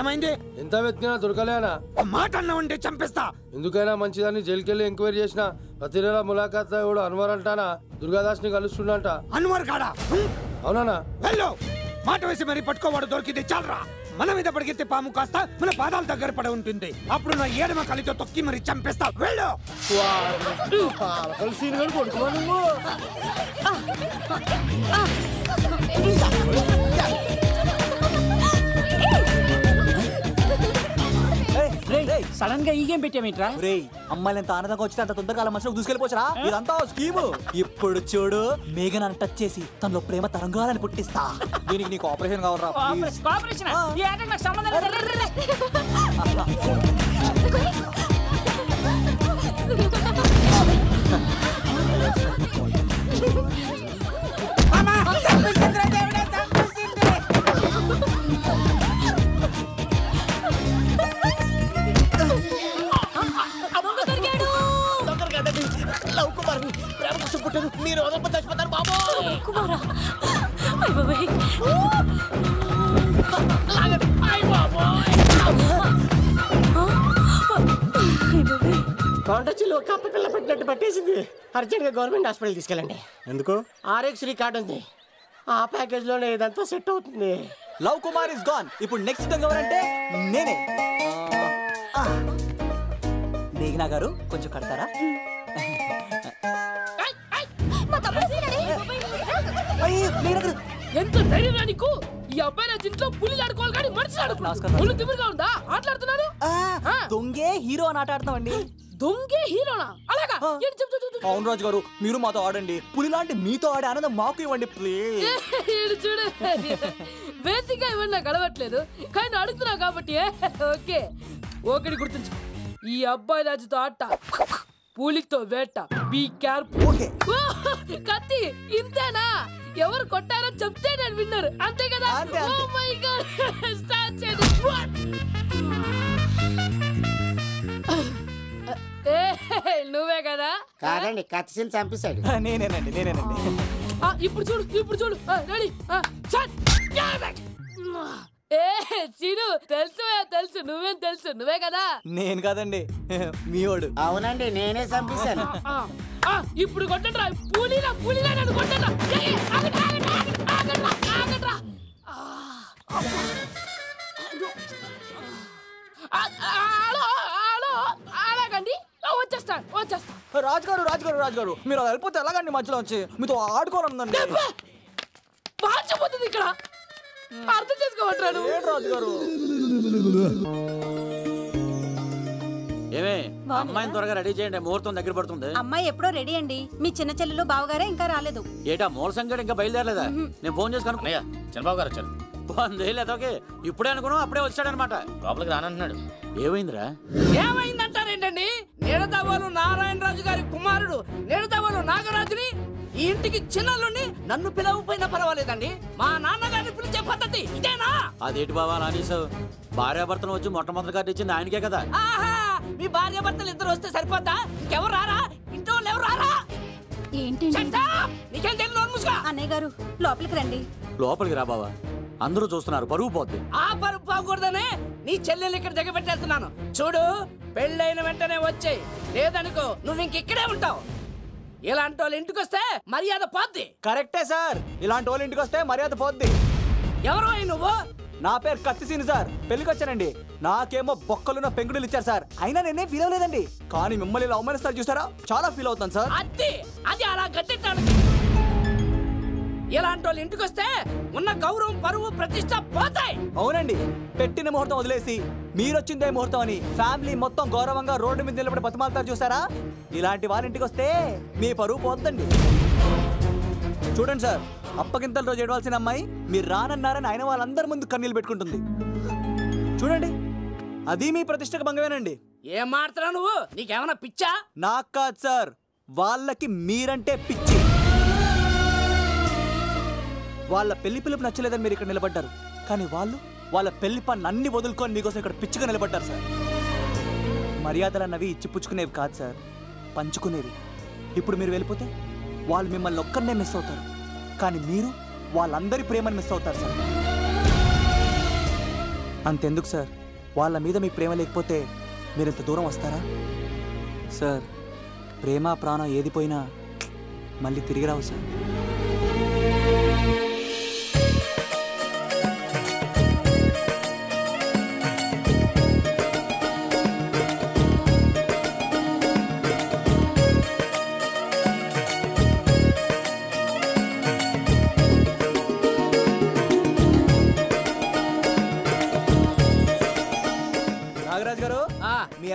ఏమైంది? ఎంత వెతికినా దొరకలేనా? మాట అన్నావంటే చంపేస్తా. ఎందుకైనా మంచిదని జైలుకెళ్ళి ఎంక్వైరీ చేసిన ప్రతి నెల ములాఖాత్ కూడా అన్వర్ అంటానా? దుర్గాదాస్ని కలుస్తుండంట. అన్వర్ కాడా. అవునా వెళ్ళు. మాట వేసి మరి పట్టుకోవాడు దొరికింది. చాలరా. మన మీద పడిగితే పాము కాస్త మన పాదాల దగ్గర పడి ఉంటుంది. అప్పుడు నా ఏడమ కలితో తొక్కి మరి చంపేస్తా. వెళ్ళు. సడన్గా ఈ గేమ్ పెట్టామేంట్రా రేయ్ అమ్మాయిలు ఎంత ఆనందంగా వచ్చితే అంత తొందరగా అలా మనసులో దూసుకెళ్ళిపోవచ్చరా? ఇదంతా స్కీము. ఇప్పుడు చూడు మేఘన టచ్ చేసి తనలో ప్రేమ తరంగాలని పుట్టిస్తా. దీనికి నీకు ఆపరేషన్ కావాలరా ప్లీజ్ కోఆపరేషన్ ఈ ఆటకు నాకు సంబంధం లేదు. కప్ప పిల్ల పట్టినట్టు పట్టేసింది. అర్జెంట్గా గవర్నమెంట్ హాస్పిటల్ తీసుకెళ్ళండి. ఎందుకు? ఆర్ఎక్స్ రికార్డ్ ఉంది. ఆ ప్యాకేజ్లోనే ఇదంతా సెట్ అవుతుంది. Lav Kumar is gone. ఇప్పుడు నెక్స్ట్ దొంగ ఎవరంటే నేనే. ఆ. మేఘనా గారు కొంచెం కడతారా. అయ్యో, మేఘనా గారు. ఎంత ధైర్యం రా నీకు? ఈ అబ్బాయి నా ఇంట్లో పుల్లి ఆడుకోవాలి కానీ మనిషి నమస్కారం. ఆడుకోవాలి ఒళ్ళు తిమ్మిరిగా ఉందా? ఆటలాడుతున్నాడు? ఆ, దొంగే హీరో అని ఆట ఆడతామండి. దొంగే హీరోనా అలాగా? ఏంటి చెప్పు, చెప్పు, చెప్పు. అవును రాజు గారు మీరు మాతో ఆడండి. పులి లాంటి మీతో ఆడే ఆనందం మాకు ఇవ్వండి ప్లీజ్ ఈడు చూడు బేసిక్గా ఇవన్నీ నాకు అలవట్లేదు. కానీ అడుగుతున్నా కాబట్టి ఓకే. ఒకటి గుర్తుంచు ఈ అబ్బాయి రాజుతో ఆట. పూలితో వేట. Be careful okay. కత్తి ఇంతేనా? ఎవరు కొట్టారో చెప్తే నేను విన్నారు. అంతే కదా? అంతే, అంతే. ఓ మై గాడ్ స్టార్ట్ చేయండి. ఏ, నువ్వే కదా? కాదండి కత్తిసీలు చంపేశాడు. నేనేనండి నేనేనండి. ఆ, ఇప్పుడు చూడు ఇప్పుడు చూడు. రెడీ. ఏ సీను తెలుసు తెలుసు. నువ్వేం తెలుసు? నువ్వే కదా? నేను కాదండి మీవాడు అవునండి నేనే చంపేశాను. ఆ, ఆ, ఇప్పుడు కొట్టండిరా. పూలీలా పూలీలా నన్ను కొట్టండిరా. ఏ, ఏ, ఆగండి, ఆగండి, ఆగండి, ఆగండిరా, ఆగండిరా. ఆ, అబ్బా. ఆ, ఆ, హలో హలో అలాగండి ఆ, వచ్చేస్తాను వచ్చేస్తాను రాజు గారు రాజు గారు రాజు గారు మీరు అలా వెళ్ళిపోతే ఎలాగండి మధ్యలో వచ్చి మీతో ఆడుకోవాలనుందండి? మార్చిపోతుంది ఇక్కడ. అర్థం చేసుకోమంటాడు ఏంటి రాజు గారు ఏమే అమ్మాయిని త్వరగా రెడీ చేయండి ముహూర్తం దగ్గర పడుతుంది. అమ్మాయి ఎప్పుడో రెడీ అండి. మీ చిన్న చెల్లెలు బావగారే ఇంకా రాలేదు. ఏటా మూల సంగతి ఇంకా బయలుదేరలేదా? నేను ఫోన్ చేసి కనుక్కో అన్నయ్య చంద్రబాబు గారు వచ్చారు. వందేళ్ళు అదొకే ఇప్పుడే అనుకున్నాం అప్పుడే వచ్చాడనమాట. లోపలికి రానంటున్నాడు. ఏమైందిరా? ఏమైందంటారేంటండి నిడదవోలు నారాయణరాజు గారి కుమారుడు నిడదవోలు నాగరాజుని. ఈ ఇంటికి చిన్నల్లుండి నన్ను పిలవకపోయినా పర్వాలేదండి. మా నాన్నగారిని పిలిచే పద్ధతి ఇదేనా? అదేటి బావా నానీసావు భార్యాభర్తను వచ్చి మొట్టమొదటి కార్డు ఇచ్చింది ఆయనకే కదా? ఆహా మీ భార్య భర్తలు ఇద్దరు వస్తే సరిపోతా ఇంకెవరు రారా? ఇంట్లో ఎవరు రారా? up! నీకేం తెలియదు. అన్నయ్య గారు లోపలికి రండి. లోపలికి రా బావా. అందరూ చూస్తున్నారు పరుగు పోద్ది. ఆ పరుపు పోకూడదనే నీ చెల్లెలు ఇక్కడ దిగబెట్టేస్తున్నాను. చూడు పెళ్ళైన వెంటనే వచ్చేయ్. లేదనుకో నువ్వు ఇంక ఇక్కడే ఉంటావు. ఇలాంటి వాళ్ళు ఇంటికి వస్తే మర్యాద పోద్ది. కరెక్టే సార్. ఇలాంటి వాళ్ళ ఇంటికి వస్తే మర్యాద పోద్ది. ఎవరు అయి నువ్వు? నా పేరు కత్తిసీని సార్. పెళ్ళికి వచ్చానండి నాకేమో బొక్కలున్న పెంకుడులు ఇచ్చారు సార్. అయినా నేనే ఫీల్ అవ్వలేదండి. కానీ మిమ్మల్ని ఇలా అవమానిస్తారు చూసారా? చాలా ఫీల్ అవుతాను సార్. అది అది అలా గట్టెట్టాడు ఇలాంటి వాళ్ళు ఇంటికి వస్తే ఉన్న గౌరవం పరువు ప్రతిష్ట పోతాయి. అవునండి. పెట్టిన ముహూర్తం వదిలేసి మీరొచ్చిందే ముహూర్తం అని ఫ్యామిలీ మొత్తం గౌరవంగా రోడ్డు మీద నిలబడి బతిమాలతారు చూసారా? ఇలాంటి వాళ్ళ ఇంటికి వస్తే మీ పరువు పోద్దండి. చూడండి సార్ అప్పగింతల రోజు ఏడవలసిన అమ్మాయి మీరు రానన్నారని ఆయన వాళ్ళందరి ముందు కన్నీళ్ళు పెట్టుకుంటుంది. చూడండి అది మీ ప్రతిష్టకు భంగమేనండి. ఏం మాడుతున్నావు నువ్వు? నీకేమైనా పిచ్చా? నాకు కాదు సార్ వాళ్ళకి మీరంటే పిచ్చి. వాళ్ళ పెళ్ళి పిలుపు నచ్చలేదని మీరు ఇక్కడ నిలబడ్డారు. కానీ వాళ్ళు వాళ్ళ పెళ్ళి పని అన్ని వదులుకొని మీకోసం ఇక్కడ పిచ్చిగా నిలబడ్డారు సార్. మర్యాదలు అన్నవి ఇచ్చిపుచ్చుకునేవి కాదు సార్. పంచుకునేవి. ఇప్పుడు మీరు వెళ్ళిపోతే వాళ్ళు మిమ్మల్ని ఒక్కరినే మిస్ అవుతారు. కానీ మీరు వాళ్ళందరి ప్రేమను మిస్ అవుతారు సార్. అంతెందుకు సార్. వాళ్ళ మీద మీ ప్రేమ లేకపోతే మీరు ఇంత దూరం వస్తారా? సార్ ప్రేమ ప్రాణం ఏది పోయినా మళ్ళీ తిరిగి రావు సార్.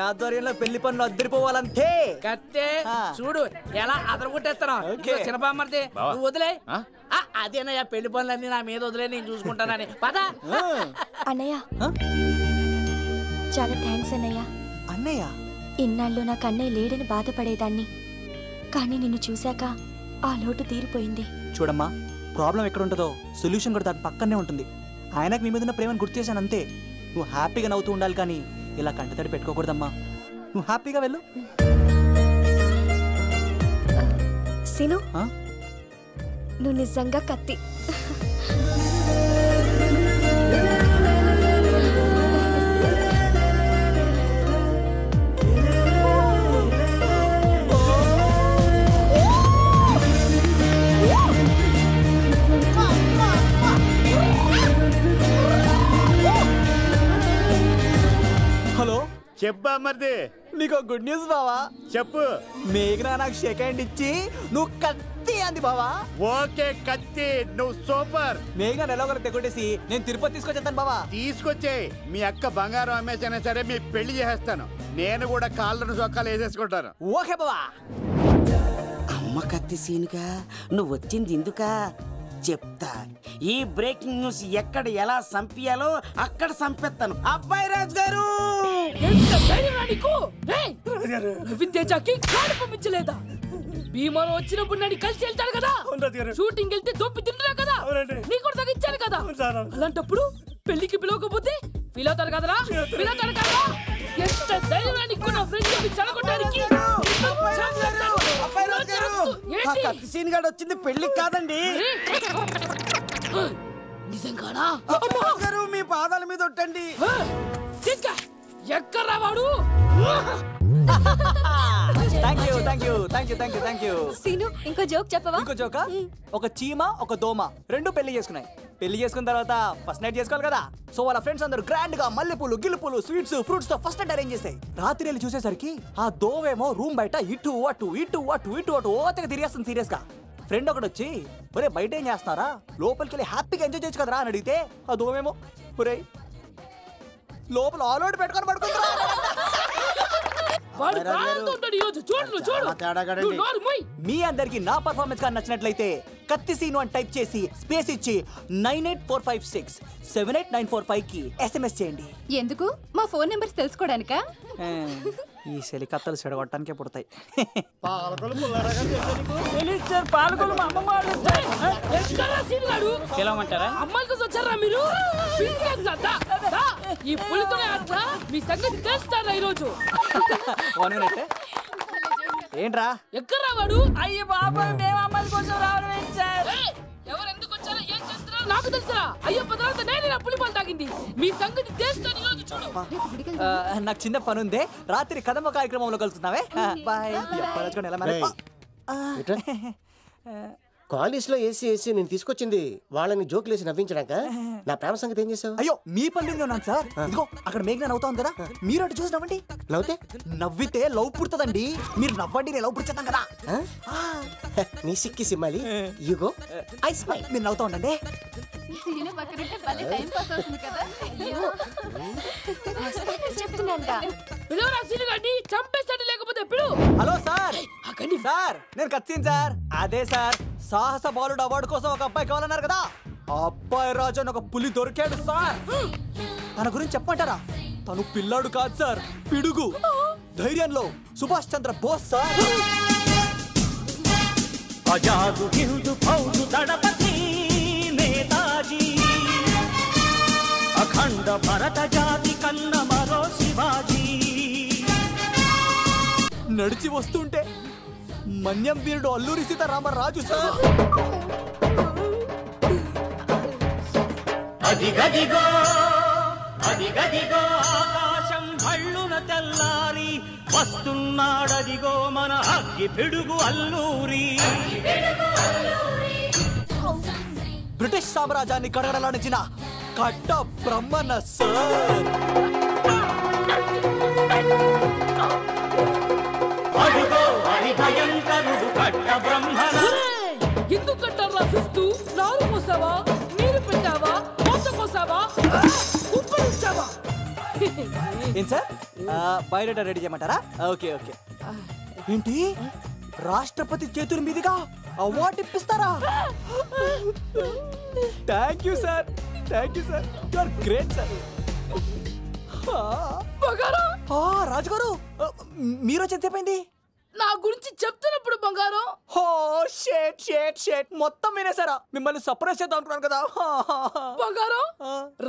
ఆధ్వర్యంలో పెళ్ళి పనులు అద్దరిపోవాలంతే. కత్తే ఆ. చూడు ఎలా అదరగొట్టేస్తాను. ఓకే. చిన్నపామర్ది బావా. నువ్వు వదిలే. ఆ? ఆ, అదేనయ్యా పెళ్ళి పనులన్నీ నా మీద వదిలే నేను చూసుకుంటానని. పద. అన్నయ్య. ఆ? చాలా థ్యాంక్స్ అన్నయ్య. అన్నయ్య? ఇన్నాళ్ళు నాకు అన్నయ్య లేడని బాధపడేదాన్ని. కానీ నిన్ను చూశాక ఆ లోటు తీరిపోయింది. చూడమ్మా ప్రాబ్లం ఎక్కడ ఉంటుందో సొల్యూషన్ కూడా దాని పక్కనే ఉంటుంది. ఆయనకు మీ మీద ఉన్న ప్రేమను గుర్తు చేశాను అంతే. నువ్వు హ్యాపీగా నవ్వుతూ ఉండాలి కానీ ఇలా కంటతడి పెట్టుకోకూడదమ్మా. నువ్వు హ్యాపీగా వెళ్ళు. సిను? నువ్వు నిజంగా కత్తి. చెప్పా మరిది నీకు గుడ్ న్యూస్ బావా. చెప్పు. మేఘనా నాకు షేక్ హ్యాండ్ ఇచ్చి నువ్వు కత్తి అంది బావా. ఓకే కత్తి. నువ్వు సూపర్. మేఘనా ఎలా ఒకరు తెగొట్టేసి నేను తిరుపతి తీసుకొచ్చేస్తాను బావా. తీసుకొచ్చే మీ అక్క బంగారం అమ్మేసైనా సరే మీ పెళ్ళి చేసేస్తాను. నేను కూడా కాళ్ళను చొక్కాలు వేసేసుకుంటాను. ఓకే బావా. అమ్మ కత్తి సీనుగా నువ్వు వచ్చింది ఎందుకా చెప్తా. ఈ బ్రేకింగ్ న్యూస్ ఎక్కడ ఎలా సంపియాలో అక్కడ సంపెత్తాను. అబ్బాయి రాజు గారు! నవీన్ తేజకి కాడు పంపించలేదా భీమాలో వచ్చినప్పుడు నన్ను కలిసి వెళ్తాడు కదా? షూటింగ్ వెళ్తే దొప్పి తింటున్నా కదా? నీ కూడా తగ్గించాను కదా? అలాంటప్పుడు పెళ్ళికి పిలవకపోతే ఫీల్ అవుతారు కదరా? ఫీల్ అవుతారు కదా ఎంత ధైర్యం నీకు నా ఫ్రెండ్ చెప్పి చెడగొట్టడానికి కత్తి సీన్ గాడు వచ్చింది పెళ్ళికి కాదండి! నిజంగానా? గారు మీ పాదాల మీద ఒట్టండి. ఎక్కడ్రా వాడు? Thank you thank you thank you thank you thank you Seenu ఇంకో జోక్ చెప్పవా? ఇంకో జోక ఒక చీమ ఒక దోమ రెండు పెళ్ళి చేసుకున్నాయి. పెళ్ళి చేసుకున్న తర్వాత ఫస్ట్ నైట్ చేసుకోవాలి కదా. సో వాళ్ళ ఫ్రెండ్స్ అందరూ గ్రాండ్గా మల్లెపూలు గిల్లుపూలు స్వీట్స్ ఫ్రూట్స్తో ఫస్ట్ నైట్ అరేంజ్ చేస్తాయి రాత్రి వెళ్ళి చూసేసరికి ఆ దోవేమో రూమ్ బయట ఇటు అటు ఇటు అటు ఇటు అటు ఓతగా తిరిగేస్తుంది సీరియస్గా. ఫ్రెండ్ ఒకడు వచ్చి ఒరే బయట ఏం చేస్తున్నారా? లోపలికి వెళ్ళి హ్యాపీగా ఎంజాయ్ చేయొచ్చు కదరా? అని అడిగితే ఆ దోవేమో ఒరే లోపల ఆల్అౌట్ పెట్టుకొని పడుకుంటారా వాడు ప్రాణంతో ఉంటాడు ఈరోజు చూడు నువ్వు చూడు నువ్వు నోరు మూయ్. మీ అందరికి నా పర్ఫార్మెన్స్ కానీ నచ్చినట్లయితే కత్తి సీను అని టైప్ చేసి స్పేస్ ఇచ్చి nine eight four five six seven eight nine four ఫైవ్కి ఎస్ఎంఎస్ చేయండి ఎందుకు మా ఫోన్ నెంబర్స్ తెలుసుకోవడానికా ఆ, ఈ సెలికత్తలు చెడగొట్టడానికే పుడతాయి పాలకొలు మా అమ్మమ్మ వాళ్ళు ఏయ్! ఎక్కడ్రా సీన్ గాడు? పిలవమంటారా కోసం వచ్చారా మీరు. ఈ పులితోనే అట్లా మీ సంగతి తెలుస్తారా ఈరోజు? ఏంట్రా? ఎక్కడ్రా వాడు? అయ్యి బాబాయ్ మేము అమ్మాయిల కోసం రావడం సార్! ఎవరు ఎందుకు వచ్చారో ఏం చేస్తున్నారో నాకు తెలుసా అయ్యప్ప తర్వాత నేనే నా పులిపాలు తాగింది. మీ సంగతి తెలుస్తాను ఈరోజు చూడు. నాకు చిన్న పని ఉంది రాత్రి కదమ్మ కార్యక్రమంలో కలుస్తున్నావే? బాయ్. ఎలా మరి? రేయ్. ఆ, కాలేజ్లో ఏసీ ఏసీ నేను తీసుకొచ్చింది వాళ్ళని జోకులు వేసి నవ్వించడాక నా ప్రేమ సంగతి ఏం చేసావు? అయ్యో మీ పని ఉన్నాను సార్? ఇదిగో అక్కడ మేఘన నవ్వుతా ఉంది కదా మీరు అటు చూసి నవ్వండి. నవ్వుతే? నవ్వితే లవ్ పుడుతుందండి. మీరు నవ్వండి నేను లవ్ పుడిచేస్తాం కదా. ఆ? నీ సిక్కి సిమ్మాలి యుగో ఐ స్మైల్ మీరు నవ్వుతా ఉండండి. చెప్తున్నాను. పిలవరా సీన్ గాడిని చంపేస్తాడు లేకపోతే పిలు. Hello sir. సార్? నేను కత్తిన్ సార్. అదే సార్. సాహస బాలుడు అవార్డు కోసం ఒక అబ్బాయి కావాలన్నారు కదా? ఆ అబ్బాయి రాజు అని ఒక పులి దొరికాడు సార్. తన గురించి చెప్పంటారా తను పిల్లాడు కాదు సార్. పిడుగు. ధైర్యంలో సుభాష్ చంద్ర బోస్ సార్. అజాదు హిందు ఫౌజు దళపతి నేతాజీ. అఖండ భరత జాతి కన్న మరో శివాజీ. నడిచి వస్తుంటే మన్యం వీరుడు అల్లూరి సీతారామరాజు సార్. అదిగదిగో అదిగదిగో ఆకాశం భళ్ళున తెల్లారి వస్తున్నాడదిగో మన అగ్గి పిడుగు అల్లూరి. బ్రిటిష్ సామ్రాజ్యాన్ని కడగడలాడించిన కట్ట బ్రహ్మన్న సార్. అదిగో హరి బ్రహ్మణ ఎందుకు కట్టారా సిస్తూ నారు పోసావా నీరు పెట్టావా కోత కోసావా ఉప్పరించావా ఏం సార్? బయోడేటా రెడీ చేయమంటారా? Okay okay. ఏంటి? రాష్ట్రపతి చేతుల మీదుగా award ఇప్పిస్తారా? Thank you sir thank you sir you are great sir రాజుగారు మీరు ఎంతసేపైంది నా గురించి చెప్తున్నప్పుడు బంగారం? హో షేట్ షేట్ షేట్. మొత్తం వినేసారా మిమ్మల్ని సర్ప్రైజ్ చేద్దాం అనుకున్నాను కదా. బంగారం?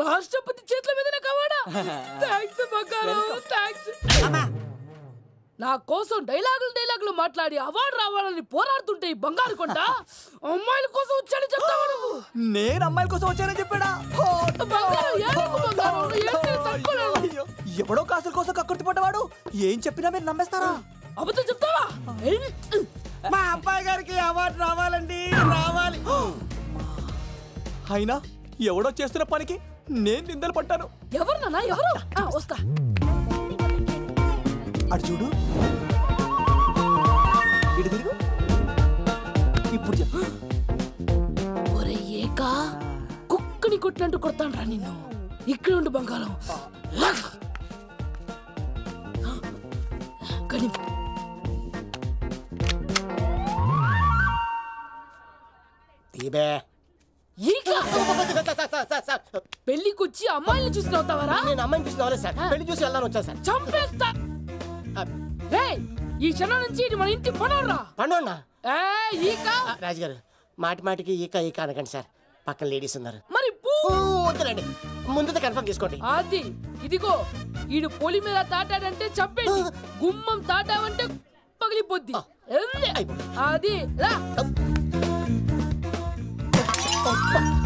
రాష్ట్రపతి చేతుల మీదనే కావాడా థ్యాంక్స్ బంగారం థ్యాంక్స్ నా కోసం డైలాగులు డైలాగులు మాట్లాడి అవార్డు రావాలని పోరాడుతుంటే ఈ బంగారు కొండ? అమ్మాయిల కోసం వచ్చాడని చెప్తావా నువ్వు? నేను అమ్మాయిల కోసం వచ్చానని చెప్పాడా? ఎవడో కాసుల కోసం కక్కుర్తి పడ్డవాడు? ఏం చెప్పినా మీరు నమ్మేస్తారా? అబద్ధం చెప్తావా? మా అబ్బాయి గారికి అవార్డు రావాలండి రావాలి. అయినా ఎవడో చేస్తున్న పనికి నేను నిందలు పట్టాను ఎవరు నాన్న? ఎవరు? ఆ, వస్తా. అటు చూడు. ఇటు తిరుగు. ఇప్పుడు చెప్పు ఒరే ఏకా కుక్కని కొట్టినట్టు కొడతాను రా నిన్ను. ఇక్కడ ఉండు బంగారం. తీబే ఈక పెళ్ళికొచ్చి అమ్మాయిని చూసి నవ్వుతావరా నేను అమ్మాయిని చూసి నవ్వలేదు సార్ పెళ్ళి చూసి వెళ్దాను వచ్చాను సార్. చంపేస్తా! రేయ్, ఈ క్షణం నుంచి ఇది మన ఇంటి పనరా పండున్నా ఏ ఈక? రాజుగారు మాటి మాటికి ఈక ఈక అనకండి సార్. పక్కన లేడీస్ ఉన్నారు. మరి పూ! వద్దులండి. ముందు కన్ఫర్మ్ చేసుకోండి. అది ఇదిగో ఈడు పొలి మీద తాటాడంటే చంపేసి గుమ్మం తాటావంటే పగిలిపోద్ది. ఎల్లే. అది రా. 없어.